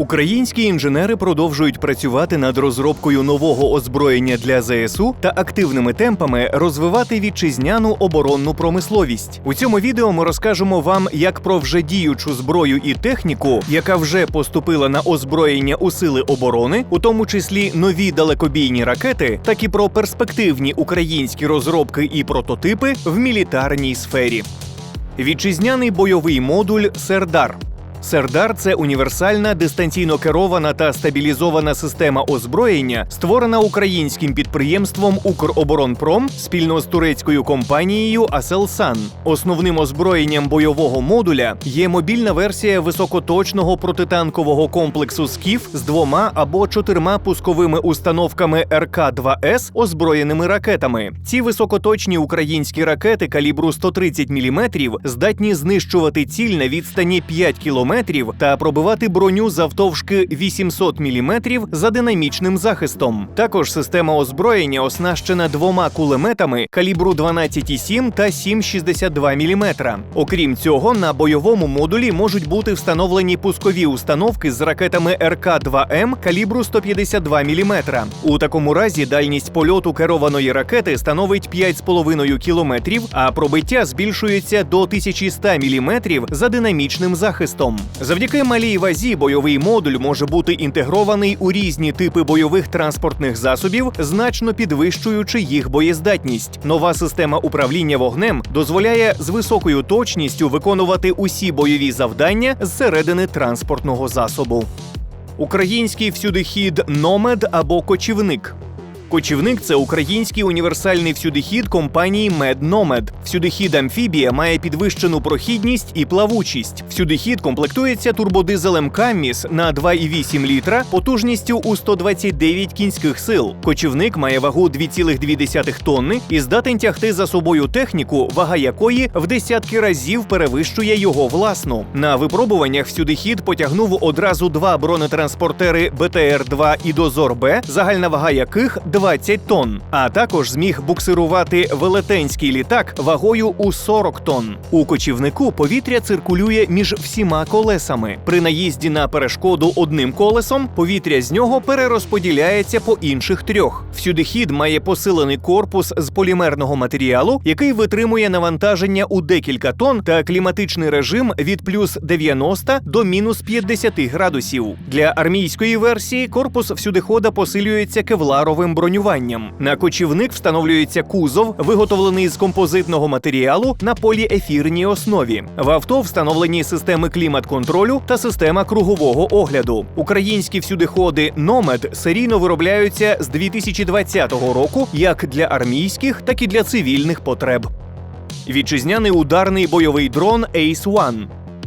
Українські інженери продовжують працювати над розробкою нового озброєння для ЗСУ та активними темпами розвивати вітчизняну оборонну промисловість. У цьому відео ми розкажемо вам як про вже діючу зброю і техніку, яка вже поступила на озброєння у сили оборони, у тому числі нові далекобійні ракети, так і про перспективні українські розробки і прототипи в мілітарній сфері. Вітчизняний бойовий модуль Сердар. Сердар це універсальна дистанційно керована та стабілізована система озброєння, створена українським підприємством Укроборонпром спільно з турецькою компанією Аселсан. Основним озброєнням бойового модуля є мобільна версія високоточного протитанкового комплексу СКІФ з двома або чотирма пусковими установками РК-2С, озброєними ракетами. Ці високоточні українські ракети калібру 130 мм здатні знищувати ціль на відстані 5 км та пробивати броню завтовшки 800 мм за динамічним захистом. Також система озброєння оснащена двома кулеметами калібру 12,7 та 7,62 мм. Окрім цього, на бойовому модулі можуть бути встановлені пускові установки з ракетами РК-2М калібру 152 мм. У такому разі дальність польоту керованої ракети становить 5,5 км, а пробиття збільшується до 1100 мм за динамічним захистом. Завдяки малій вазі бойовий модуль може бути інтегрований у різні типи бойових транспортних засобів, значно підвищуючи їх боєздатність. Нова система управління вогнем дозволяє з високою точністю виконувати усі бойові завдання зсередини транспортного засобу. Український всюдихід номед або кочівник. Кочівник це український універсальний всюдихід компанії MedNomad. Всюдихід амфібія має підвищену прохідність і плавучість. Всюдихід комплектується турбодизелем Камміс на 2,8 літра потужністю у 129 кінських сил. Кочівник має вагу 2,2 тонни і здатен тягти за собою техніку, вага якої в десятки разів перевищує його власну. На випробуваннях всюдихід потягнув одразу два бронетранспортери БТР-2 і Дозор Б, загальна вага яких 20 тонн, а також зміг буксирувати велетенський літак вагою у 40 тонн. У кочівнику повітря циркулює між всіма колесами. При наїзді на перешкоду одним колесом повітря з нього перерозподіляється по інших трьох. Всюдихід має посилений корпус з полімерного матеріалу, який витримує навантаження у декілька тонн та кліматичний режим від плюс 90 до мінус 50 градусів. Для армійської версії корпус всюдихода посилюється кевларовим бронюванням. На кочівник встановлюється кузов, виготовлений з композитного матеріалу на поліефірній основі. В авто встановлені системи клімат-контролю та система кругового огляду. Українські всюдиходи Номед серійно виробляються з 2020 року як для армійських, так і для цивільних потреб. Вітчизняний ударний бойовий дрон Ace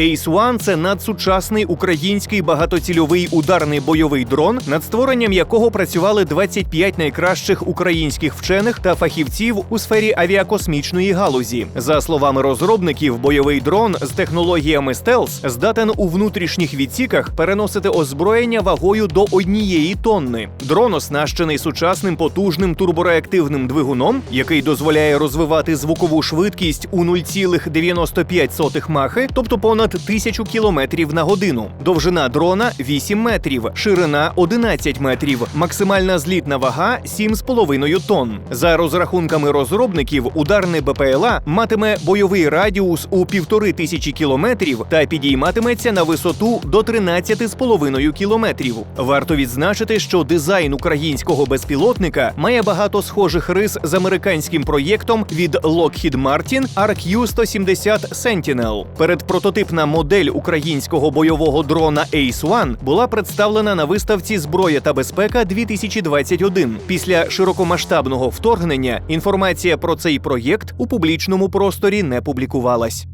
One. Ace One – це надсучасний український багатоцільовий ударний бойовий дрон, над створенням якого працювали 25 найкращих українських вчених та фахівців у сфері авіакосмічної галузі. За словами розробників, бойовий дрон з технологіями стелс здатен у внутрішніх відсіках переносити озброєння вагою до однієї тонни. Дрон оснащений сучасним потужним турбореактивним двигуном, який дозволяє розвивати звукову швидкість у 0,95 махи, тобто понад тисячу кілометрів на годину. Довжина дрона 8 метрів, ширина 11 метрів, максимальна злітна вага 7,5 тонн. За розрахунками розробників, ударне БПЛА матиме бойовий радіус у півтори тисячі кілометрів та підійматиметься на висоту до 13,5 кілометрів. Варто відзначити, що дизайн українського безпілотника має багато схожих рис з американським проєктом від Lockheed Martin RQ-170 Sentinel. Перед прототипна модель українського бойового дрона Ace One була представлена на виставці Зброя та безпека 2021. Після широкомасштабного вторгнення інформація про цей проєкт у публічному просторі не публікувалась.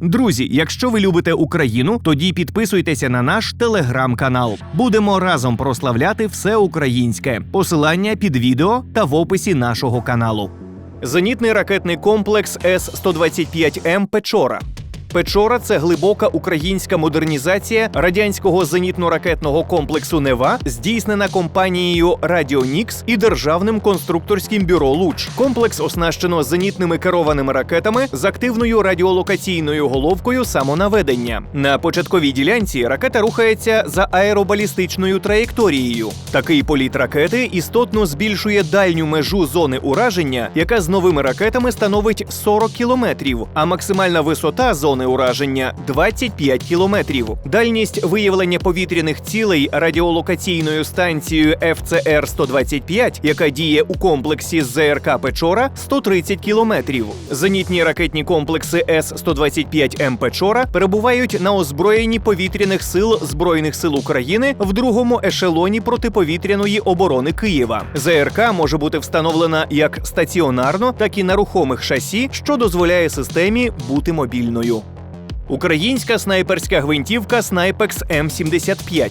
Друзі, якщо ви любите Україну, тоді підписуйтеся на наш телеграм-канал. Будемо разом прославляти все українське. Посилання під відео та в описі нашого каналу. Зенітний ракетний комплекс С-125М Печора. Печора це глибока українська модернізація радянського зенітно-ракетного комплексу Нева, здійснена компанією Радіонікс і державним конструкторським бюро Луч. Комплекс оснащено зенітними керованими ракетами з активною радіолокаційною головкою самонаведення. На початковій ділянці ракета рухається за аеробалістичною траєкторією. Такий політ ракети істотно збільшує дальню межу зони ураження, яка з новими ракетами становить 40 кілометрів, а максимальна висота зони ураження 25 кілометрів. Дальність виявлення повітряних цілей радіолокаційною станцією ФЦР-125, яка діє у комплексі з ЗРК Печора, 130 кілометрів. Зенітні ракетні комплекси С-125М Печора перебувають на озброєнні повітряних сил Збройних сил України в другому ешелоні протиповітряної оборони Києва. ЗРК може бути встановлена як стаціонарно, так і на рухомих шасі, що дозволяє системі бути мобільною. Українська снайперська гвинтівка Снайпекс М75.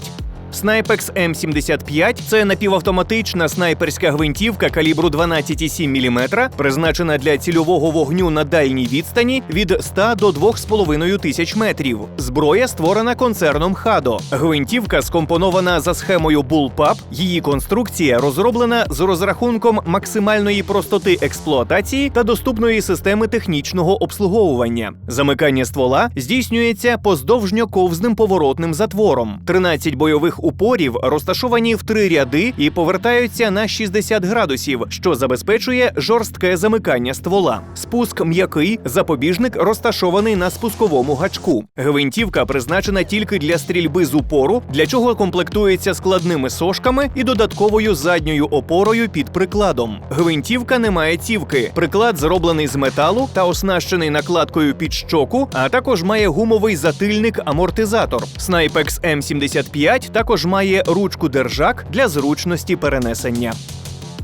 Снайпекс М75 це напівавтоматична снайперська гвинтівка калібру 12,7 мм, призначена для цільового вогню на дальній відстані від 100 до 2,5 тисяч метрів. Зброя створена концерном Хадо. Гвинтівка скомпонована за схемою Bullpup. Її конструкція розроблена з розрахунком максимальної простоти експлуатації та доступної системи технічного обслуговування. Замикання ствола здійснюється поздовжньо-ковзним поворотним затвором. 13 бойових упорів розташовані в три ряди і повертаються на 60 градусів, що забезпечує жорстке замикання ствола. Спуск м'який, запобіжник розташований на спусковому гачку. Гвинтівка призначена тільки для стрільби з упору, для чого комплектується складними сошками і додатковою задньою опорою під прикладом. Гвинтівка не має цівки. Приклад зроблений з металу та оснащений накладкою під щоку, а також має гумовий затильник амортизатор. Снайпекс М75 також має ручку держак для зручності перенесення.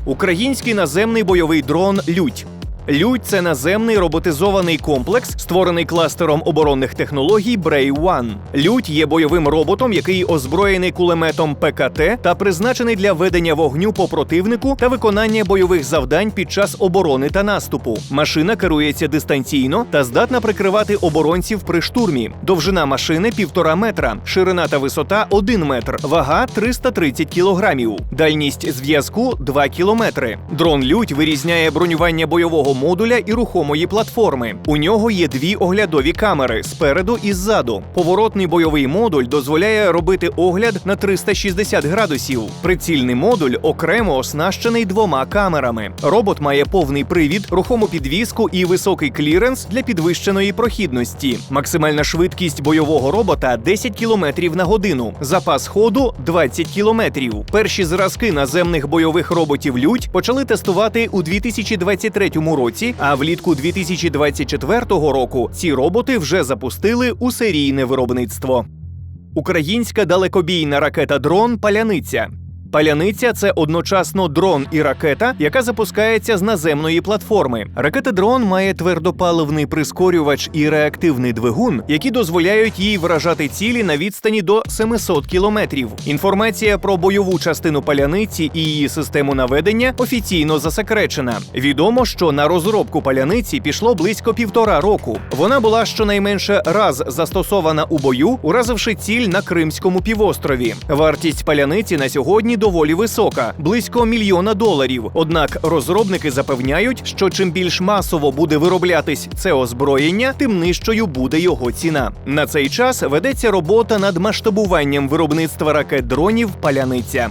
Український наземний бойовий дрон Лють. Лють це наземний роботизований комплекс, створений кластером оборонних технологій Brave One. Лють є бойовим роботом, який озброєний кулеметом ПКТ та призначений для ведення вогню по противнику та виконання бойових завдань під час оборони та наступу. Машина керується дистанційно та здатна прикривати оборонців при штурмі. Довжина машини півтора метра, ширина та висота 1 метр, вага 330 кілограмів, дальність зв'язку 2 кілометри. Дрон Лють вирізняє бронювання бойового модуля і рухомої платформи. У нього є дві оглядові камери спереду і ззаду. Поворотний бойовий модуль дозволяє робити огляд на 360 градусів. Прицільний модуль окремо оснащений двома камерами. Робот має повний привід, рухому підвіску і високий кліренс для підвищеної прохідності. Максимальна швидкість бойового робота 10 км на годину. Запас ходу 20 км. Перші зразки наземних бойових роботів Лють почали тестувати у 2023 році, а влітку 2024 року ці роботи вже запустили у серійне виробництво. Українська далекобійна ракета дрон Паляниця. Паляниця це одночасно дрон і ракета, яка запускається з наземної платформи. Ракета-дрон має твердопаливний прискорювач і реактивний двигун, які дозволяють їй вражати цілі на відстані до 700 кілометрів. Інформація про бойову частину паляниці і її систему наведення офіційно засекречена. Відомо, що на розробку паляниці пішло близько півтора року. Вона була щонайменше раз застосована у бою, уразивши ціль на Кримському півострові. Вартість паляниці на сьогодні доволі висока близько мільйона доларів. Однак розробники запевняють, що чим більш масово буде вироблятись це озброєння, тим нижчою буде його ціна. На цей час ведеться робота над масштабуванням виробництва ракет дронів Паляниця.